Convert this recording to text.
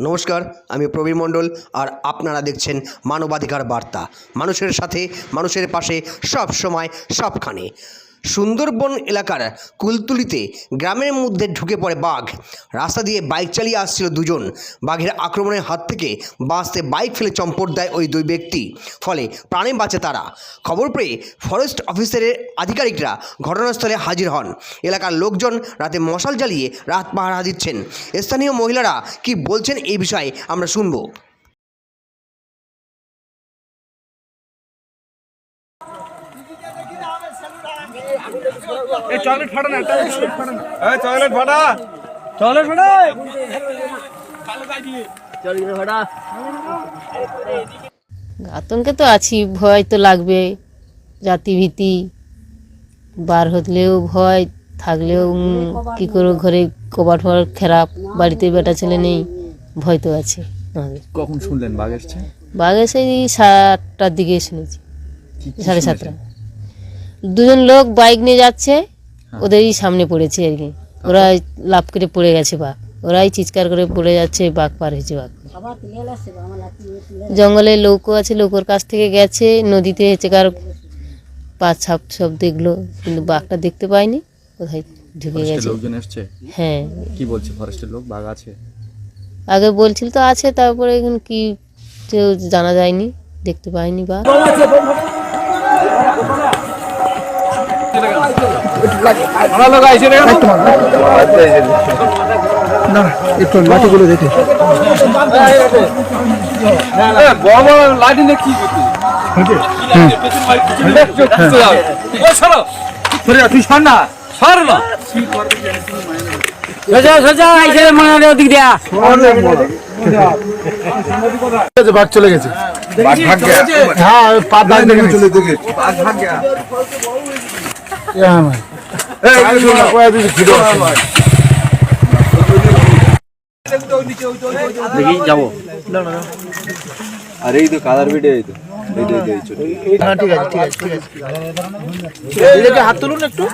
নমস্কার, আমি প্রবীর মণ্ডল আর আপনারা দেখছেন মানবাধিকার বার্তা। মানুষের সাথে, মানুষের পাশে সব সময় সবখানে। সুন্দরবন এলাকার কুলতুলিতে গ্রামের মধ্যে ঢুকে পড়ে বাঘ। রাস্তা দিয়ে বাইক চালিয়ে আসছিল দুজন। বাঘের আক্রমণের হাত থেকে বাঁচতে বাইক ফেলে চম্পট দেয় ওই দুই ব্যক্তি। ফলে প্রাণে বাঁচে তারা। খবর পেয়ে ফরেস্ট অফিসারের আধিকারিকরা ঘটনাস্থলে হাজির হন। এলাকার লোকজন রাতে মশাল জ্বালিয়ে রাত পাহারা দিচ্ছেন। স্থানীয় মহিলারা কি বলছেন এই বিষয়ে আমরা শুনব। এই টয়লেট ফাটা আতঙ্কে তো আছি ভয় তো লাগবে। জাতিভীতি বার হলেও ভয় থাকলেও কি করে ঘরে কবাট ফবাট খারাপ বাড়িতে বেটা ছেলে নেই ভয় তো আছে আমাদের। কখন শুনলেন বাঘ এসছে বাঘ এসে সাতটার দিকে শুনেছি সাড়ে সাতটা। দুজন লোক বাইক নিয়ে যাচ্ছে ওদেরই সামনে পড়েছে আর কি। ওরা লাভ করে পড়ে গেছে বাঘ। ওরাই চিৎকার করে পড়ে যাচ্ছে বাঘ পার হয়েছে বাঘ। জঙ্গলে লৌকো আছে লৌকোর কাছ থেকে গেছে নদীতে চেকার পা ছাপ সব দেখল কিন্তু বাঘটা দেখতে পায়নি কোথায় ঢুকে গেছে। হ্যাঁ। কি বলছে ফরেস্টের লোক? বাঘ আছে? আগে বলছিল তো আছে তারপরে এখন কি কেউ জানা যায়নি দেখতে পায়নি পাইনি বা লাঠি নিয়ে কি তুই সর না। সর না। বাঘ চলে গেছে। হ্যাঁ ওই পা দাঁড়িয়ে দেখে চলে দেখে। দেখি যাব। আরে এই তো কালার ভিডিও এই তো। হ্যাঁ ঠিক আছে ঠিক আছে ঠিক আছে। হাত তুলুন একটু।